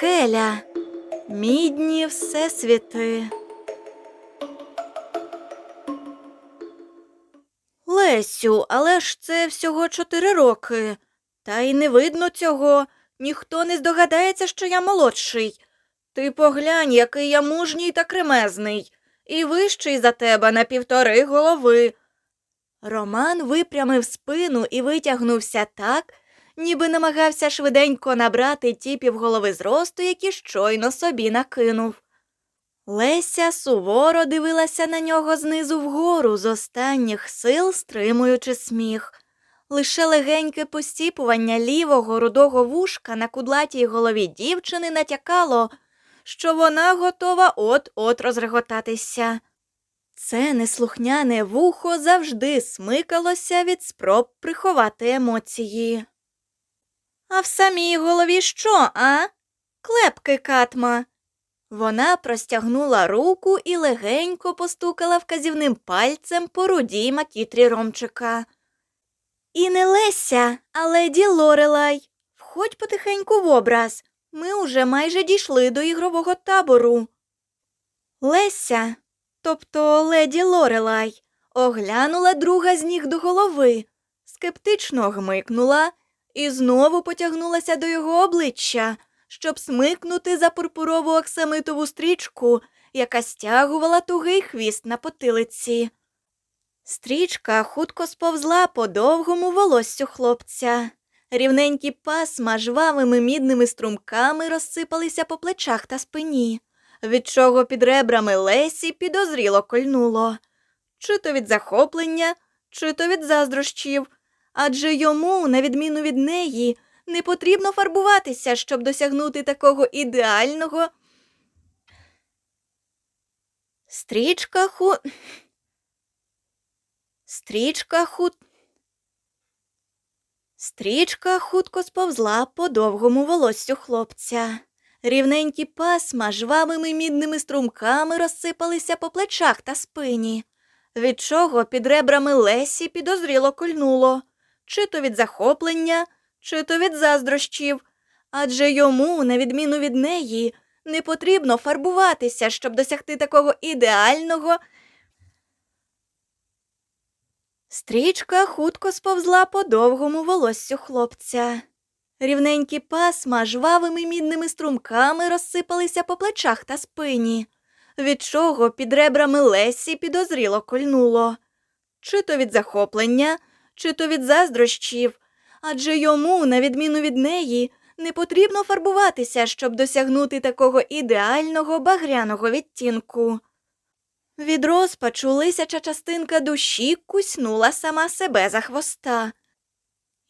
Хеля, мідні всесвіти. Лесю, але ж це всього чотири роки. Та й не видно цього. Ніхто не здогадається, що я молодший. Ти поглянь, який я мужній та кремезний, і вищий за тебе на півтори голови. Роман випрямив спину і витягнувся так, ніби намагався швиденько набрати ті півголови зросту, які щойно собі накинув. Леся суворо дивилася на нього знизу вгору, з останніх сил стримуючи сміх. Лише легеньке постіпування лівого рудого вушка на кудлатій голові дівчини натякало, що вона готова от-от розреготатися. Це неслухняне вухо завжди смикалося від спроб приховати емоції. А в самій голові що, а? Клепки катма. Вона простягнула руку і легенько постукала вказівним пальцем по рудій макітрі Ромчика. І не Леся, а леді Лорелай. Входь потихеньку в образ. Ми уже майже дійшли до ігрового табору. Леся, тобто леді Лорелай, оглянула друга з ніг до голови, скептично гмикнула і знову потягнулася до його обличчя, щоб смикнути за пурпурову оксамитову стрічку, яка стягувала тугий хвіст на потилиці. Стрічка хутко сповзла по довгому волоссю хлопця. Рівненькі пасма жвавими мідними струмками розсипалися по плечах та спині, від чого під ребрами Лесі підозріло кольнуло. Чи то від захоплення, чи то від заздрощів, адже йому, на відміну від неї, не потрібно фарбуватися, щоб досягнути такого ідеального. Стрічка ху. Стрічка хут. Стрічка хутко сповзла по довгому волоссю хлопця. Рівненькі пасма жвавими мідними струмками розсипалися по плечах та спині, від чого під ребрами Лесі підозріло кольнуло, чи то від захоплення, чи то від заздрощів, адже йому, на відміну від неї, не потрібно фарбуватися, щоб досягти такого ідеального. Стрічка хутко сповзла по довгому волоссю хлопця. Рівненькі пасма жвавими мідними струмками розсипалися по плечах та спині, від чого під ребрами Лесі підозріло кольнуло, чи то від захоплення, чи то від заздрощів, адже йому, на відміну від неї, не потрібно фарбуватися, щоб досягнути такого ідеального багряного відтінку. Від розпачу лисяча частинка душі куснула сама себе за хвоста.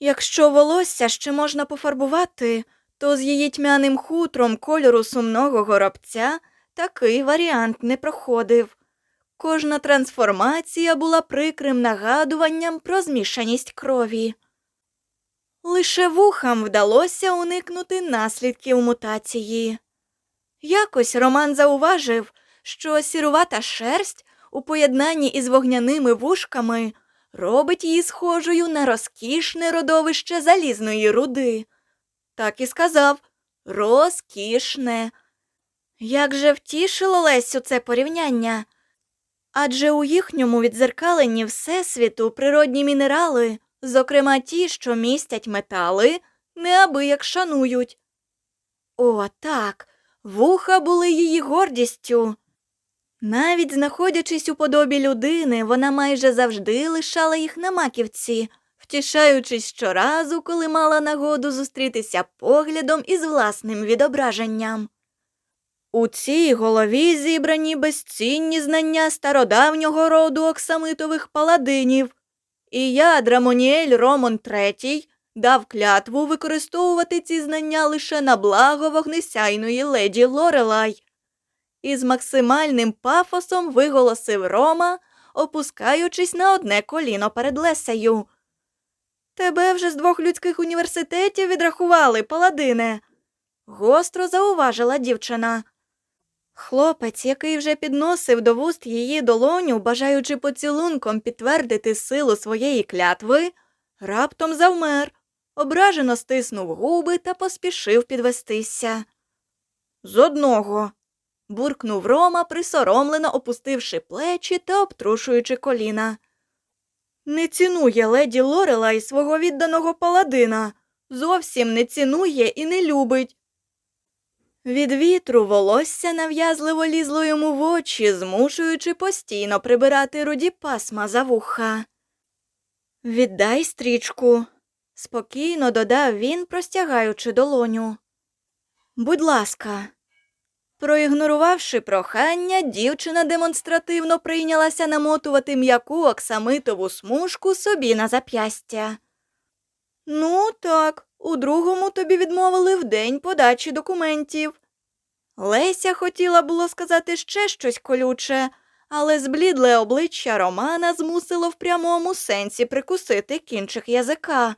Якщо волосся ще можна пофарбувати, то з її тьмяним хутром кольору сумного горобця такий варіант не проходив. Кожна трансформація була прикрим нагадуванням про змішаність крові. Лише вухам вдалося уникнути наслідків мутації. Якось Роман зауважив, що сірувата шерсть у поєднанні із вогняними вушками робить її схожою на розкішне родовище залізної руди. Так і сказав розкішне. Як же втішило Лесю це порівняння? Адже у їхньому відзеркаленні Всесвіту природні мінерали, зокрема ті, що містять метали, неабияк шанують. О, так, вуха були її гордістю. Навіть знаходячись у подобі людини, вона майже завжди лишала їх на маківці, втішаючись щоразу, коли мала нагоду зустрітися поглядом із власним відображенням. У цій голові зібрані безцінні знання стародавнього роду оксамитових паладинів, і я, Драмоніель Ромон III, дав клятву використовувати ці знання лише на благо вогнесяйної леді Лорелай із максимальним пафосом виголосив Рома, опускаючись на одне коліно перед Лесею. Тебе вже з двох людських університетів відрахували, паладине, гостро зауважила дівчина. Хлопець, який вже підносив до вуст її долоню, бажаючи поцілунком підтвердити силу своєї клятви, раптом завмер, ображено стиснув губи та поспішив підвестися. З одного. буркнув Рома, присоромлено опустивши плечі та обтрушуючи коліна. Не цінує леді Лорелай свого відданого паладина. Зовсім не цінує і не любить. Від вітру волосся нав'язливо лізло йому в очі, змушуючи постійно прибирати руді пасма за вуха. Віддай стрічку, спокійно додав він, простягаючи долоню. Будь ласка. Проігнорувавши прохання, дівчина демонстративно прийнялася намотувати м'яку оксамитову смужку собі на зап'ястя. Ну, так, у другому тобі відмовили в день подачі документів. Леся хотіла було сказати ще щось колюче, але зблідле обличчя Романа змусило в прямому сенсі прикусити кінчик язика.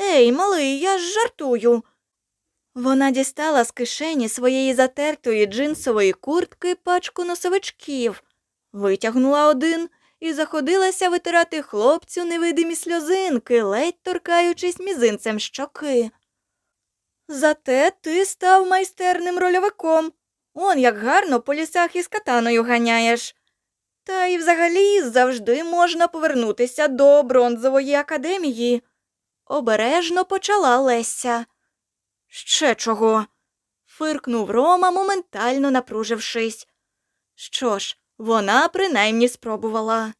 Ей, малий, я ж жартую. Вона дістала з кишені своєї затертої джинсової куртки пачку носовичків, витягнула один і заходилася витирати хлопцю невидимі сльозинки, ледь торкаючись мізинцем щоки. Зате ти став майстерним рольовиком. Он як гарно по лісах із катаною ганяєш. Та й взагалі завжди можна повернутися до бронзової академії. Обережно почала Леся. Ще чого? фиркнув Рома, моментально напружившись. Що ж, вона принаймні спробувала.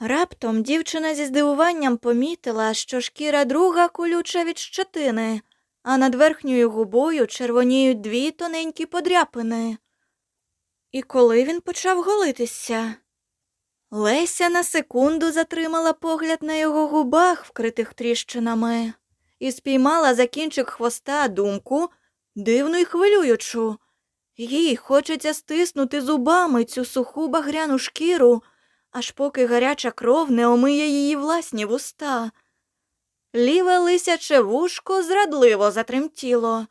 Раптом дівчина зі здивуванням помітила, що шкіра друга колюча від щетини, а над верхньою губою червоніють дві тоненькі подряпини. І коли він почав голитися? Леся на секунду затримала погляд на його губах, вкритих тріщинами, і спіймала за кінчик хвоста думку, дивну й хвилюючу. Їй хочеться стиснути зубами цю суху багряну шкіру, аж поки гаряча кров не омиє її власні вуста. Ліве лисяче вушко зрадливо затремтіло.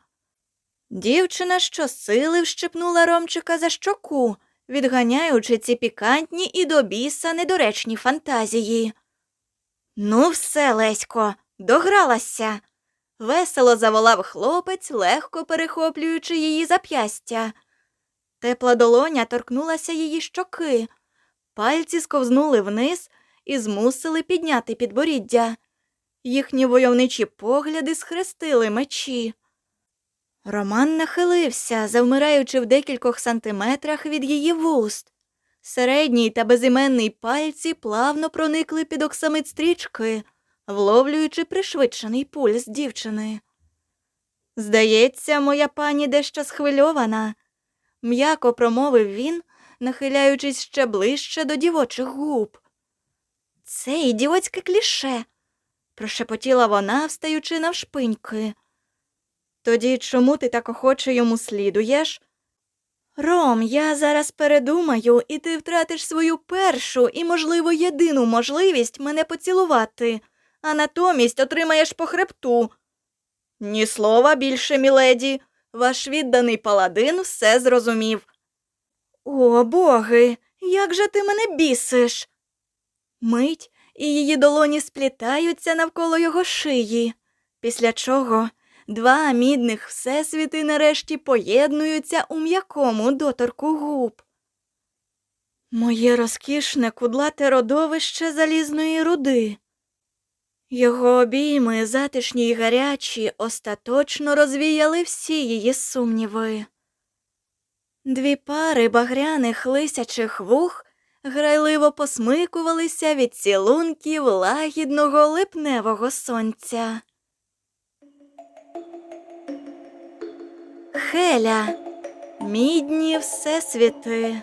Дівчина щосили вщипнула Ромчика за щоку, відганяючи ці пікантні і до біса недоречні фантазії. Ну, все, Лесько, догралася. Весело заволав хлопець, легко перехоплюючи її зап'ястя. Тепла долоня торкнулася її щоки, пальці сковзнули вниз і змусили підняти підборіддя. Їхні войовничі погляди схрестили мечі. Роман нахилився, завмираючи в декількох сантиметрах від її вуст. Середній та безіменний пальці плавно проникли під оксамит стрічки, вловлюючи пришвидшений пульс дівчини. Здається, моя пані дещо схвильована, м'яко промовив він, нахиляючись ще ближче до дівочих губ. Це ідіотське кліше, прошепотіла вона, встаючи навшпиньки. Тоді чому ти так охоче йому слідуєш? Ром, я зараз передумаю, і ти втратиш свою першу і, можливо, єдину можливість мене поцілувати, а натомість отримаєш по хребту. Ні слова більше, міледі, ваш відданий паладин все зрозумів. О, боги, як же ти мене бісиш? Мить, і її долоні сплітаються навколо його шиї, після чого два мідних всесвіти нарешті поєднуються у м'якому доторку губ. Моє розкішне кудлате родовище залізної руди. Його обійми, затишні й гарячі, остаточно розвіяли всі її сумніви. Дві пари багряних лисячих вух грайливо посмикувалися від цілунків лагідного липневого сонця. Хеля, мідні всесвіти.